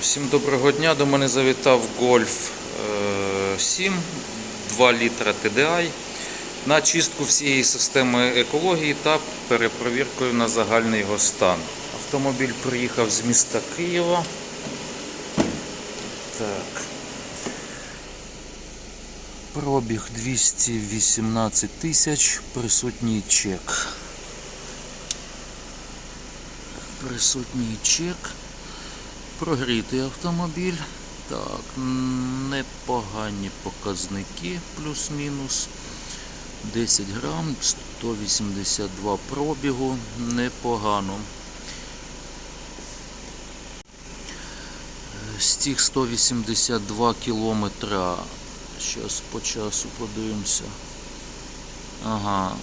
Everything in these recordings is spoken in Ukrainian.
Всім доброго дня. До мене завітав Golf е, 7 2 літра TDI на чистку всієї системи екології та перепровіркою на загальний його стан. Автомобіль приїхав з міста Києва. Так. Пробіг 218 тисяч, присутній чек. Присутній чек. Прогрітий автомобіль. Так, непогані показники, плюс-мінус. 10 грам, 182 пробігу, непогано. З цих 182 кілометра. Зараз по часу подивимося. Ага,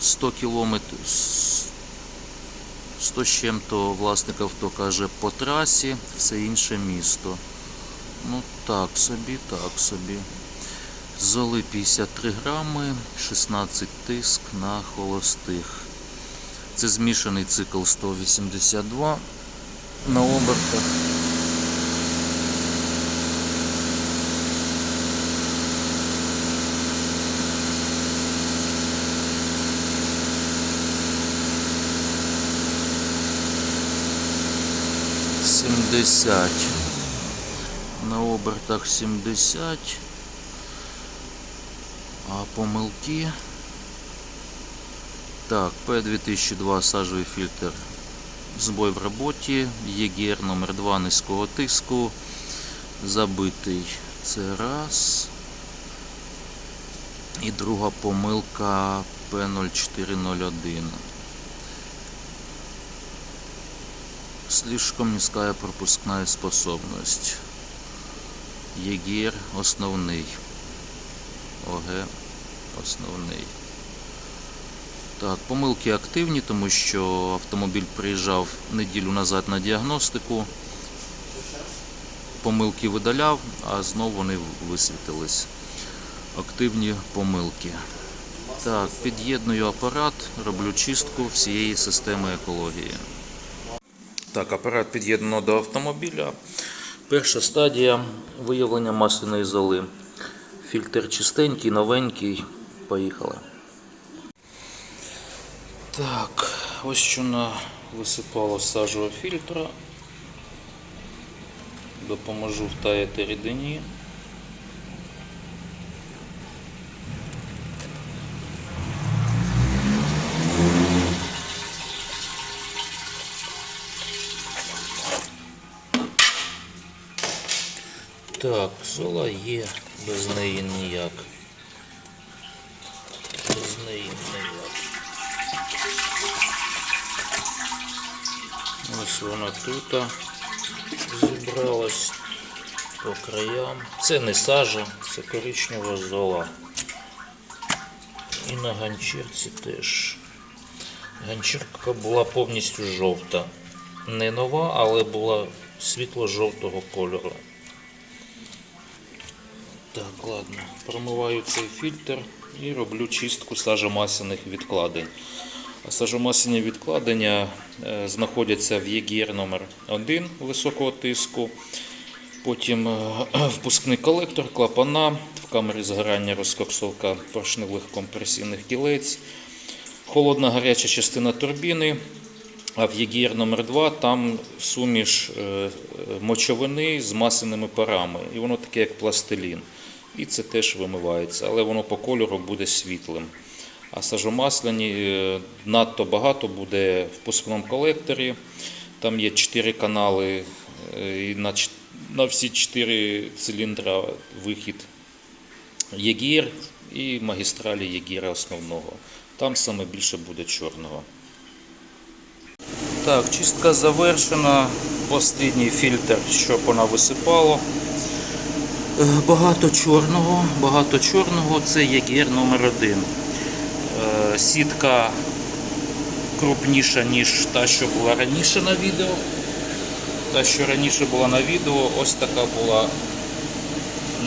100 кілометрів. 100 з чим-то власник авто каже по трасі, все інше місто. Ну так собі, так собі. Золи 53 грами, 16 тиск на холостих. Це змішаний цикл 182 на обертах. Сімдесят. На обертах 70. А помилки. Так, P2002 сажовий фільтр. Збой в роботі. ЄГР номер 2 низького тиску. Забитий. Це раз. І друга помилка P0401. Слишком низкая пропускная способность. ЕГР основний. ОГ основний. Так, помилки активні, тому що автомобіль приїжджав неділю назад на діагностику. Помилки видаляв, а знову вони висвітились. Активні помилки. Так, під'єдную апарат, роблю чистку всієї системи екології. Так, апарат під'єднано до автомобіля. Перша стадія виявлення масляної золи. Фільтр чистенький, новенький. Поїхали. Так, ось що на висипало з сажового фільтра. Допоможу втаяти рідині. Так, зола є, без неї ніяк. Без неї ніяк. Ось вона тут зібралась по краям. Це не сажа, це коричнева зола. І на ганчірці теж. Ганчірка була повністю жовта. Не нова, але була світло-жовтого кольору. Так, ладно. Промиваю цей фільтр і роблю чистку сажомасляних відкладень. А відкладення е, знаходяться в ЄГР номер 1 високого тиску. Потім е, впускний колектор, клапана, в камері згорання розкоксовка поршневих компресійних кілець, холодна гаряча частина турбіни. А в ЄГР номер 2 там суміш е, мочовини з масляними парами. І воно таке, як пластилін. І це теж вимивається, але воно по кольору буде світлим. А сажомасляні е, надто багато буде в пускному колекторі. Там є 4 канали, е, і на, на всі 4 циліндра вихід ЄГР і магістралі ЄГР основного. Там саме більше буде чорного. Так, чистка завершена. Останній фільтр, щоб вона висипало. Е, Багато чорного, багато чорного це ЄГР номер 1 Е, Сітка крупніша, ніж та, що була раніше на відео. Та, що раніше була на відео, ось така була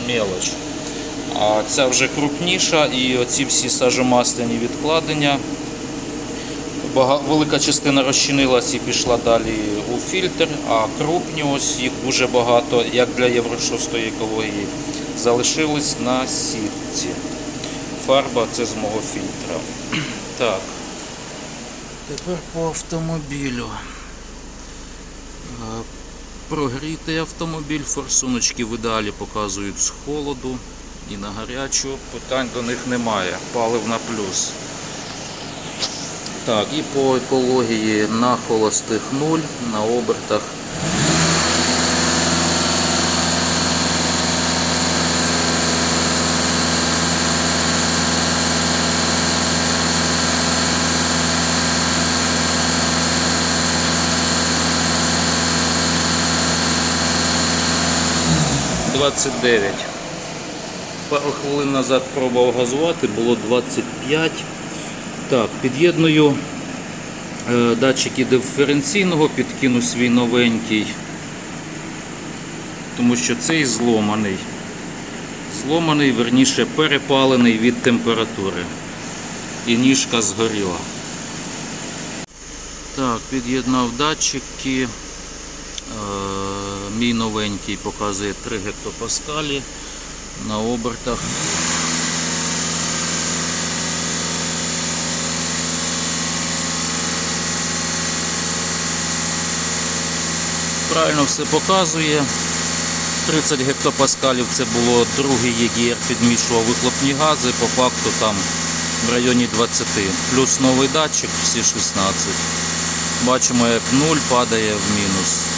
мелоч. А ця вже крупніша і оці всі сажомасляні відкладення велика частина розчинилась і пішла далі у фільтр, а крупні ось їх дуже багато, як для Євро 6 екології, залишились на сітці. Фарба це з мого фільтра. Так. Тепер по автомобілю. Е, Прогрітий автомобіль, форсуночки в ідеалі показують з холоду і на гарячу. Питань до них немає. Палив на плюс. Так, і по екології на холостих 0, на обертах. Двадцять дев'ять. Пару хвилин назад пробував газувати, було 25. Так, під'єдную е, датчики диференційного, підкину свій новенький, тому що цей зломаний. Зломаний, верніше перепалений від температури. І ніжка згоріла. Так, під'єднав датчики. Е, Мій новенький показує 3 гектопаскалі на обертах. Правильно все показує. 30 гектопаскалів це було другий ЄГР, підмішував вихлопні гази, по факту там в районі 20. Плюс новий датчик, всі 16. Бачимо, як 0 падає в мінус.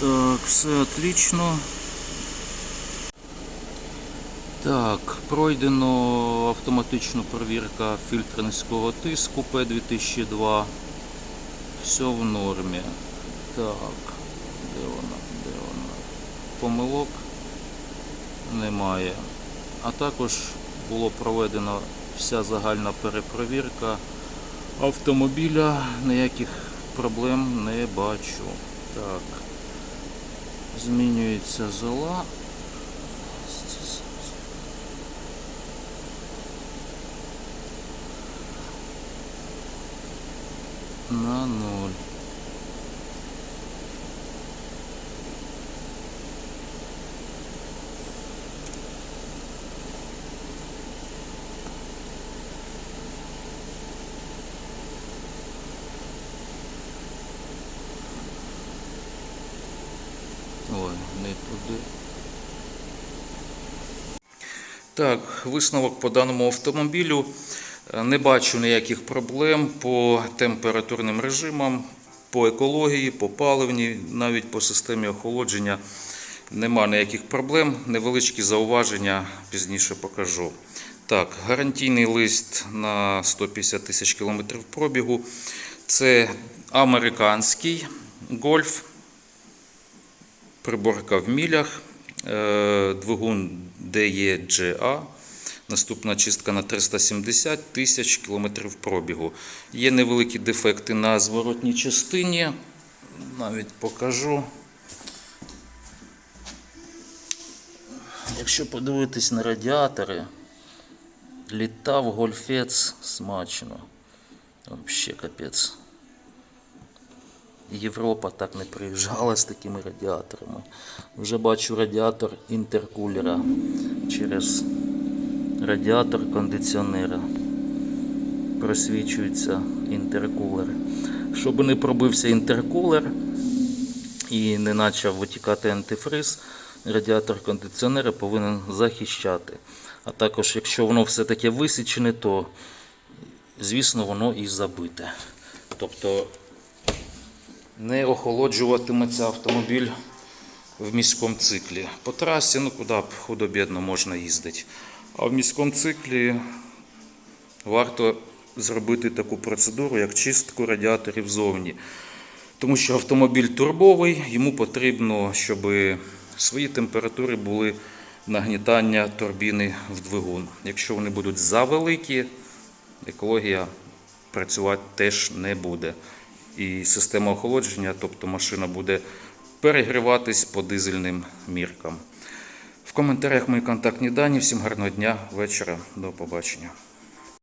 Так, все отлично. Так, пройдено автоматичну перевірка фільтра низького тиску P2002. Все в нормі. Так, де вона? Де вона? Помилок немає. А також було проведено вся загальна перепровірка автомобіля. Ніяких проблем не бачу. Так. Змінюється зола. На ноль. Туди. Так, висновок по даному автомобілю. Е, Не бачу ніяких проблем по температурним режимам, по екології, по паливній, навіть по системі охолодження. Нема ніяких проблем. Невеличкі зауваження пізніше покажу. Так, гарантійний лист на 150 тисяч кілометрів пробігу. Це американський гольф приборка в мілях, е, двигун DEGA, наступна чистка на 370 тисяч кілометрів пробігу. Є невеликі дефекти на зворотній частині, навіть покажу. Якщо подивитись на радіатори, літав гольфець смачно. Взагалі капець. Європа так не приїжджала з такими радіаторами. Вже бачу радіатор інтеркулера через радіатор кондиціонера. Просвічується інтеркулер. Щоб не пробився інтеркулер і не почав витікати антифриз, радіатор кондиціонера повинен захищати. А також, якщо воно все таки висічене, то звісно воно і забите. Тобто не охолоджуватиметься автомобіль в міському циклі. По трасі, ну куди б худо-бідно можна їздити. А в міському циклі варто зробити таку процедуру, як чистку радіаторів зовні. Тому що автомобіль турбовий, йому потрібно, щоб свої температури були нагнітання турбіни в двигун. Якщо вони будуть завеликі, екологія працювати теж не буде. І система охолодження, тобто машина буде перегріватись по дизельним міркам. В коментарях мої контактні дані. Всім гарного дня, вечора. До побачення.